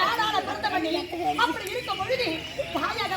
தானால பொருத்தப்பட்டீங்க அப்படி இருக்கும் பொழுது தாயாக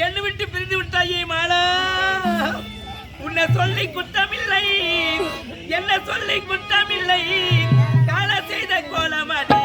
என்னை விட்டு பிரிந்து விட்டாயே மாலா. உன்னை சொல்லி குத்தமில்லை என்ன சொல்லி குத்தமில்லை கால செய்த கோலமாடி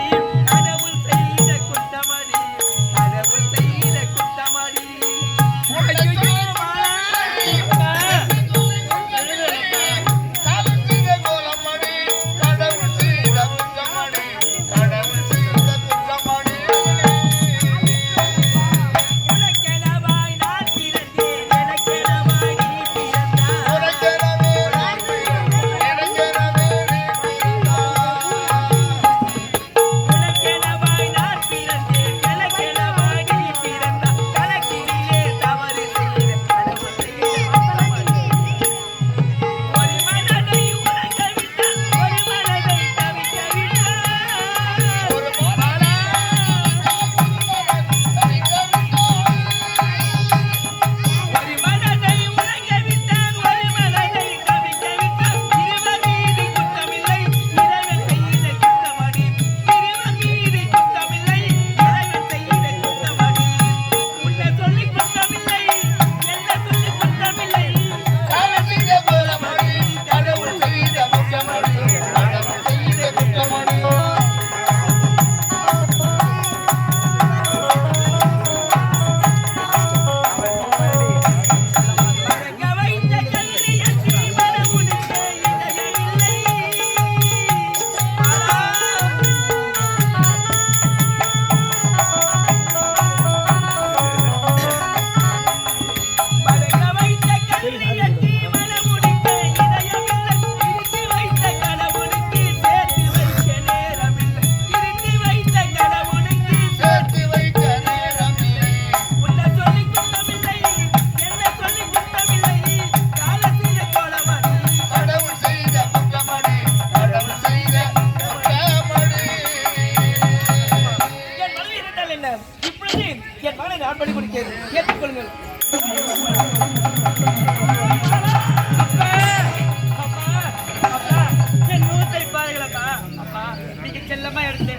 செல்லமா எடுத்து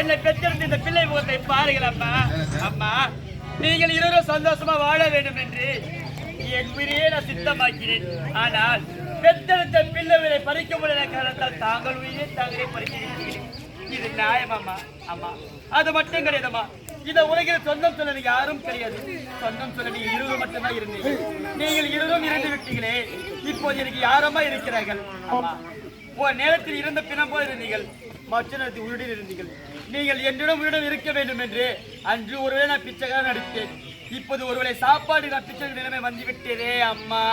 என்னை பெற்றெடுத்து இந்த பிள்ளை முகத்தை பாருங்கள் அம்மா அம்மா நீங்கள் இருவரும் சந்தோஷமா வாழ வேண்டும் என்று என் பிரியே நான் சித்தமாக்கிறேன் ஆனால் பெத்தெடுத்த பிள்ளைகளை பறிக்க முடியாத காரணத்தால் தாங்கள் உயிரே தாங்களே பறிக்கிறீர்கள் இது நியாயமாம்மா ஆமா அது மட்டும் கிடையாதுமா இந்த உலகில் சொந்தம் சொல்ல யாரும் கிடையாது. சொந்தம் சொல்ல நீங்க இருவர் மட்டும்தான் இருந்தீங்க நீங்கள் இருவரும் இருந்து விட்டீங்களே இப்போது எனக்கு யாரமா இருக்கிறார்கள்? ஆமா நேரத்தில் இருந்த பிணம் போல் இருந்தீர்கள். மற்ற நேரத்தில் உயிருடன் இருந்தீர்கள். நீங்கள் என்னிடம் உயிருடன் இருக்க வேண்டும் என்று அன்று ஒருவேளை நான் பிச்சைக்காக நடித்தேன். இப்போது ஒருவேளை சாப்பாடு நான் பிச்சை நிலைமை வந்து விட்டதே அம்மா.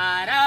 ஆரா.